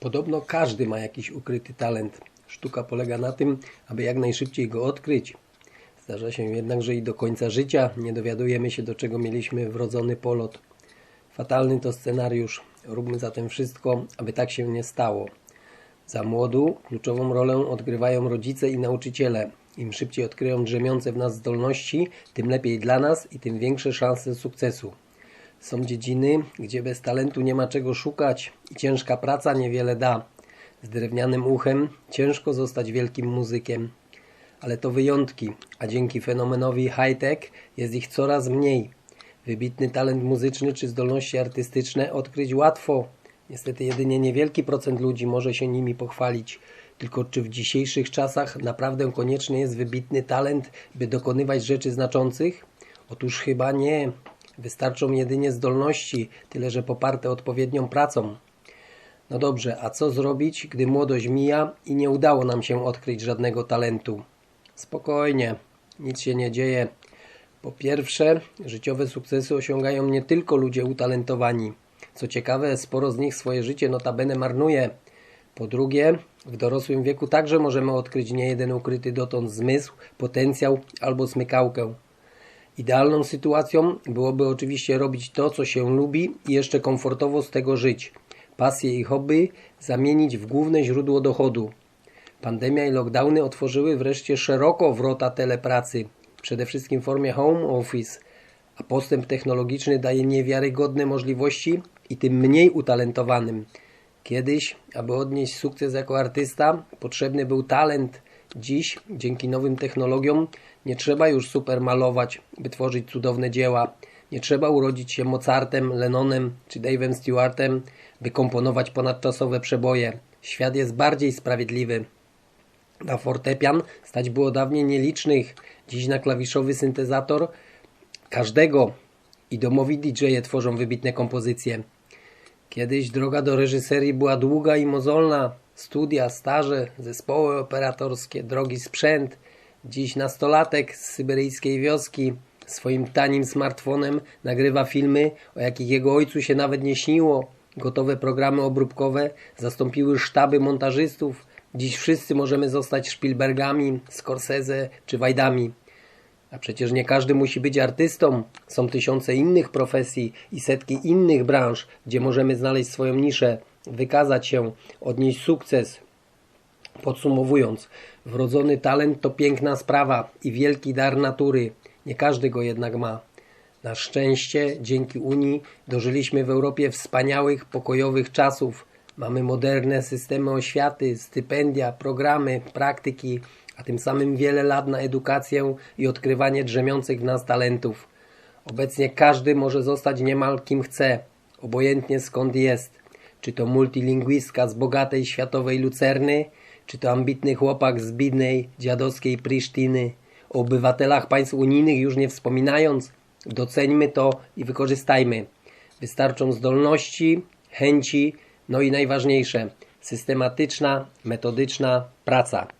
Podobno każdy ma jakiś ukryty talent. Sztuka polega na tym, aby jak najszybciej go odkryć. Zdarza się jednak, że i do końca życia nie dowiadujemy się, do czego mieliśmy wrodzony polot. Fatalny to scenariusz. Róbmy zatem wszystko, aby tak się nie stało. Za młodu kluczową rolę odgrywają rodzice i nauczyciele. Im szybciej odkryją drzemiące w nas zdolności, tym lepiej dla nas i tym większe szanse sukcesu. Są dziedziny, gdzie bez talentu nie ma czego szukać i ciężka praca niewiele da. Z drewnianym uchem ciężko zostać wielkim muzykiem. Ale to wyjątki, a dzięki fenomenowi high-tech jest ich coraz mniej. Wybitny talent muzyczny czy zdolności artystyczne odkryć łatwo. Niestety jedynie niewielki procent ludzi może się nimi pochwalić. Tylko czy w dzisiejszych czasach naprawdę konieczny jest wybitny talent, by dokonywać rzeczy znaczących? Otóż chyba nie. Wystarczą jedynie zdolności, tyle że poparte odpowiednią pracą. No dobrze, a co zrobić, gdy młodość mija i nie udało nam się odkryć żadnego talentu? Spokojnie, nic się nie dzieje. Po pierwsze, życiowe sukcesy osiągają nie tylko ludzie utalentowani. Co ciekawe, sporo z nich swoje życie notabene marnuje. Po drugie, w dorosłym wieku także możemy odkryć niejeden ukryty dotąd zmysł, potencjał albo smykałkę. Idealną sytuacją byłoby oczywiście robić to, co się lubi i jeszcze komfortowo z tego żyć. Pasje i hobby zamienić w główne źródło dochodu. Pandemia i lockdowny otworzyły wreszcie szeroko wrota telepracy, przede wszystkim w formie home office, a postęp technologiczny daje niewiarygodne możliwości i tym mniej utalentowanym. Kiedyś, aby odnieść sukces jako artysta, potrzebny był talent. Dziś, dzięki nowym technologiom, nie trzeba już super malować, by tworzyć cudowne dzieła. Nie trzeba urodzić się Mozartem, Lennonem czy Dave'em Stewartem, by komponować ponadczasowe przeboje. Świat jest bardziej sprawiedliwy. Na fortepian stać było dawniej nielicznych, dziś na klawiszowy syntezator każdego i domowi DJ-e tworzą wybitne kompozycje. Kiedyś droga do reżyserii była długa i mozolna. Studia, staże, zespoły operatorskie, drogi sprzęt. Dziś nastolatek z syberyjskiej wioski swoim tanim smartfonem nagrywa filmy, o jakich jego ojcu się nawet nie śniło. Gotowe programy obróbkowe zastąpiły sztaby montażystów. Dziś wszyscy możemy zostać Spielbergami, Scorsese czy Wajdami. A przecież nie każdy musi być artystą. Są tysiące innych profesji i setki innych branż, gdzie możemy znaleźć swoją niszę, wykazać się, odnieść sukces. Podsumowując, wrodzony talent to piękna sprawa i wielki dar natury. Nie każdy go jednak ma. Na szczęście, dzięki Unii, dożyliśmy w Europie wspaniałych, pokojowych czasów. Mamy moderne systemy oświaty, stypendia, programy, praktyki, a tym samym wiele lat na edukację i odkrywanie drzemiących w nas talentów. Obecnie każdy może zostać niemal kim chce, obojętnie skąd jest. Czy to multilingwistka z bogatej światowej Lucerny, czy to ambitny chłopak z bidnej, dziadowskiej Prisztiny. O obywatelach państw unijnych już nie wspominając, doceńmy to i wykorzystajmy. Wystarczą zdolności, chęci, no i najważniejsze, systematyczna, metodyczna praca.